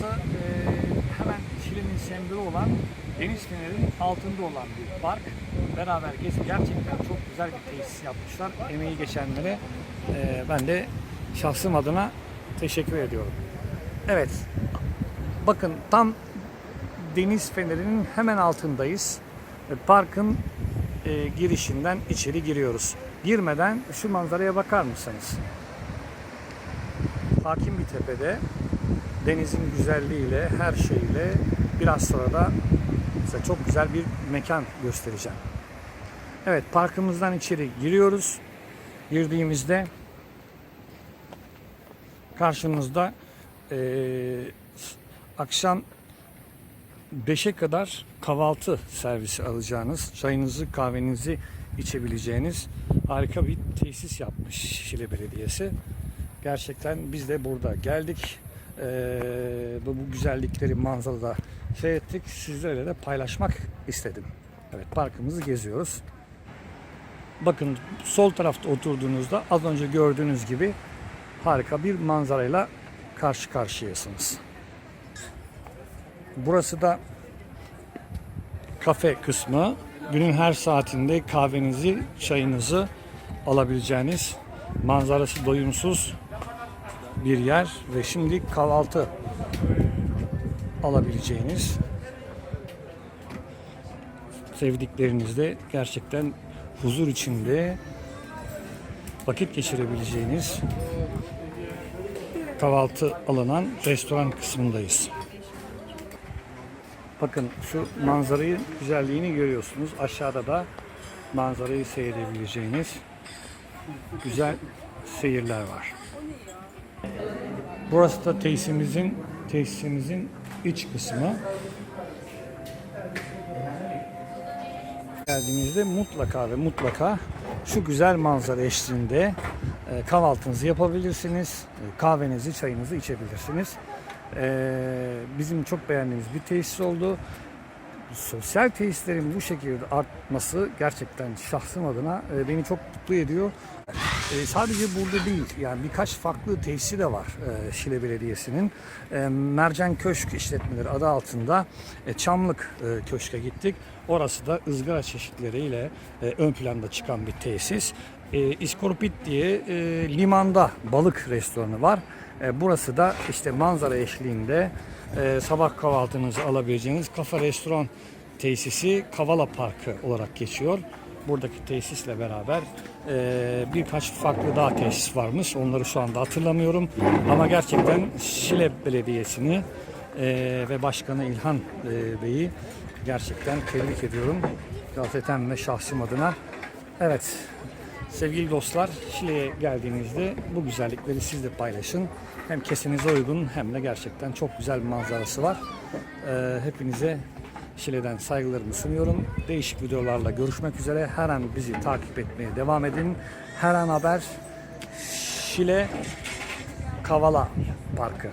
Burası e, hemen Şile'nin sembolü olan Deniz Feneri'nin altında olan bir park. Beraber gezip gerçekten çok güzel bir tesis yapmışlar. Emeği geçenlere e, ben de şahsım adına teşekkür ediyorum. Evet, bakın tam Deniz Feneri'nin hemen altındayız. Parkın e, girişinden içeri giriyoruz. Girmeden şu manzaraya bakar mısınız? Hakim bir tepede denizin güzelliğiyle, her şeyle biraz sonra da size çok güzel bir mekan göstereceğim. Evet, parkımızdan içeri giriyoruz. Girdiğimizde karşımızda eee, akşam 5'e kadar kahvaltı servisi alacağınız, çayınızı, kahvenizi içebileceğiniz harika bir tesis yapmış Şile Belediyesi. Gerçekten biz de burada geldik. Ee, bu, güzellikleri manzarada seyrettik. Sizlerle de paylaşmak istedim. Evet parkımızı geziyoruz. Bakın sol tarafta oturduğunuzda az önce gördüğünüz gibi harika bir manzarayla karşı karşıyasınız. Burası da kafe kısmı. Günün her saatinde kahvenizi, çayınızı alabileceğiniz manzarası doyumsuz bir yer ve şimdi kahvaltı alabileceğiniz sevdiklerinizle gerçekten huzur içinde vakit geçirebileceğiniz kahvaltı alınan restoran kısmındayız. Bakın şu manzarayı güzelliğini görüyorsunuz. Aşağıda da manzarayı seyredebileceğiniz güzel seyirler var. Burası da tesisimizin tesisimizin iç kısmı. Geldiğinizde mutlaka ve mutlaka şu güzel manzara eşliğinde e, kahvaltınızı yapabilirsiniz. e, Kahvenizi, çayınızı içebilirsiniz. E, Bizim çok beğendiğimiz bir tesis oldu. Sosyal tesislerin bu şekilde artması gerçekten şahsım adına beni çok mutlu ediyor. E, sadece burada değil, yani birkaç farklı tesisi de var e, Şile Belediyesi'nin. E, Mercan Köşk işletmeleri adı altında e, Çamlık e, Köşk'e gittik. Orası da ızgara çeşitleriyle e, ön planda çıkan bir tesis. E, İskorpit diye e, limanda balık restoranı var. E, burası da işte manzara eşliğinde e, sabah kahvaltınızı alabileceğiniz kafa restoran tesisi Kavala Parkı olarak geçiyor. Buradaki tesisle beraber e, birkaç farklı daha tesis varmış. Onları şu anda hatırlamıyorum. Ama gerçekten Şile Belediyesi'ni e, ve Başkanı İlhan e, Bey'i gerçekten tebrik ediyorum. Gazeten ve şahsım adına. Evet, sevgili dostlar Şile'ye geldiğinizde bu güzellikleri siz de paylaşın. Hem kesinize uygun hem de gerçekten çok güzel bir manzarası var. E, hepinize Şile'den saygılarımı sunuyorum. Değişik videolarla görüşmek üzere. Her an bizi takip etmeye devam edin. Her an haber Şile Kavala Parkı.